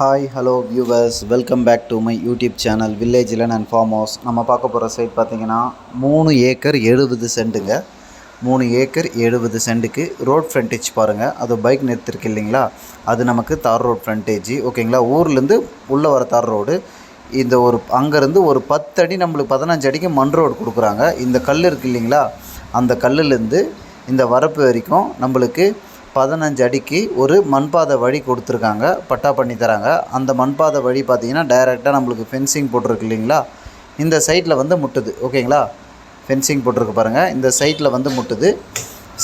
Hi hello viewers welcome back to my YouTube channel village இலன் and farm house நம்ம பார்க்க போகிற side பார்த்தீங்கன்னா மூணு ஏக்கர் எழுபது சென்ட்டுங்க. மூணு ஏக்கர் எழுபது சென்ட்டுக்கு ரோட் ஃப்ரண்டேஜ் பாருங்கள் அது பைக் நிறுத்திருக்கு இல்லைங்களா? அது நமக்கு தார் ரோட் ஃப்ரண்டேஜ் ஓகேங்களா ஊர்லேருந்து உள்ளே வர தார் ரோடு இந்த ஒரு அங்கேருந்து ஒரு பத்து அடி நம்மளுக்கு பதினஞ்சு அடிக்கு மண் ரோடு கொடுக்குறாங்க. இந்த கல் இருக்கு இல்லைங்களா? அந்த கல்லுலேருந்து இந்த வரப்பு வரைக்கும் நம்மளுக்கு பதினஞ்சு அடிக்கு ஒரு மண்பாதை வழி கொடுத்துருக்காங்க பட்டா பண்ணி தராங்க. அந்த மண்பாதை வழி பார்த்தீங்கன்னா டைரெக்டாக நம்மளுக்கு ஃபென்சிங் போட்டிருக்கு இல்லைங்களா? இந்த சைட்டில் வந்து முட்டுது ஓகேங்களா? ஃபென்சிங் போட்டிருக்கு பாருங்கள் இந்த சைட்டில் வந்து முட்டுது.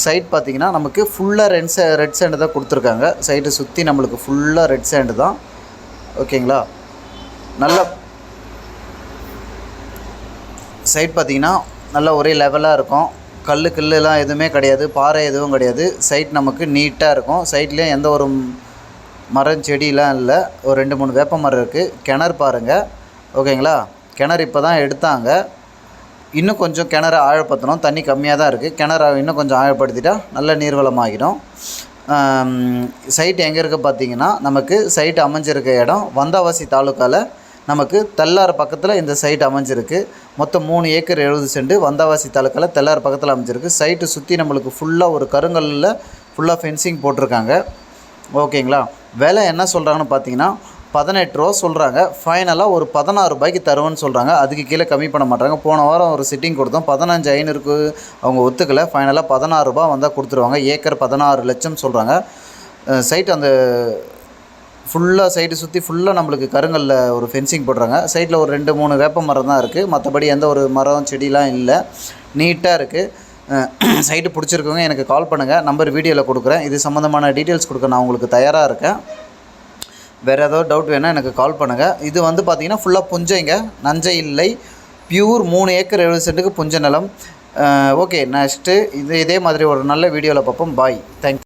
சைட் பார்த்தீங்கன்னா நமக்கு ஃபுல்லாக ரெட் சே ரெட் சேண்டு தான் கொடுத்துருக்காங்க. சைட்டை சுற்றி நம்மளுக்கு ஃபுல்லாக ரெட் சேண்டு தான் ஓகேங்களா? நல்ல சைட் பார்த்தீங்கன்னா நல்லா ஒரே லெவலாக இருக்கும். கல் கில்லுலாம் எதுவுமே கிடையாது. பாறை எதுவும் கிடையாது. சைட் நமக்கு நீட்டாக இருக்கும். சைட்லேயும் எந்த ஒரு மரம் செடியெலாம் இல்லை. ஒரு ரெண்டு மூணு வேப்ப மரம் இருக்குது கிணறு பாருங்கள் ஓகேங்களா? கிணறு இப்போ தான் எடுத்தாங்க. இன்னும் கொஞ்சம் கிணறு ஆழப்படுத்தணும். தண்ணி கம்மியாக தான் இருக்குது கிணறு இன்னும் கொஞ்சம் ஆழப்படுத்திட்டா நல்ல நீர்வளமாகிடும். சைட் எங்கே இருக்குது பார்த்தீங்கன்னா நமக்கு சைட் அமைஞ்சிருக்க இடம் வந்தாவாசி தாலுக்காவில் நமக்கு தெல்லார் பக்கத்தில் இந்த சைட் அமைஞ்சிருக்கு. மொத்தம் மூணு ஏக்கர் எழுபது செண்டு வந்தாவாசி தாலுக்காவில் தெல்லார் பக்கத்தில் அமைஞ்சிருக்கு. சைட்டு சுற்றி நம்மளுக்கு ஃபுல்லாக ஒரு கருங்கல்லில் ஃபுல்லாக ஃபென்சிங் போட்டிருக்காங்க. ஓகேங்களா? விலை என்ன சொல்கிறாங்கன்னு பார்த்தீங்கன்னா பதினெட்டு ரூபா சொல்கிறாங்க ஃபைனலாக ஒரு பதினாறு ரூபாய்க்கு தருவேன்னு சொல்கிறாங்க அதுக்கு கீழே கம்மி பண்ண மாட்டாங்க. போன வாரம் ஒரு சிட்டிங் கொடுத்தோம். பதினஞ்சு ஐநூறுக்கு அவங்க ஒத்துக்கலை. ஃபைனலாக பதினாறு ரூபா வந்தால் கொடுத்துருவாங்க. ஏக்கர் பதினாறு லட்சம் சொல்கிறாங்க சைட் அந்த ஃபுல்லாக சைடு சுற்றி ஃபுல்லாக நம்மளுக்கு கருங்கல்ல ஒரு ஃபென்சிங் போடுறாங்க. சைடில் ஒரு ரெண்டு மூணு வேப்ப மரம் தான் இருக்குது மற்றபடி எந்த ஒரு மரம் செடிலாம் இல்லை. நீட்டாக இருக்குது சைட்டு பிடிச்சிருக்கவங்க எனக்கு கால் பண்ணுங்கள் நம்பர் வீடியோவில் கொடுக்குறேன். இது சம்மந்தமான டீட்டெயில்ஸ் கொடுக்க நான் உங்களுக்கு தயாராக இருக்கேன். வேறு ஏதாவது டவுட் வேணால் எனக்கு கால் பண்ணுங்கள் இது வந்து பார்த்திங்கன்னா ஃபுல்லாக புஞ்சைங்க. நஞ்சை இல்லை. பியூர் மூணு ஏக்கர் எழுபது சென்ட்டுக்கு புஞ்ச நிலம். ஓகே நெக்ஸ்ட்டு இது இதே மாதிரி ஒரு நல்ல வீடியோவில் பார்ப்போம். Bye thank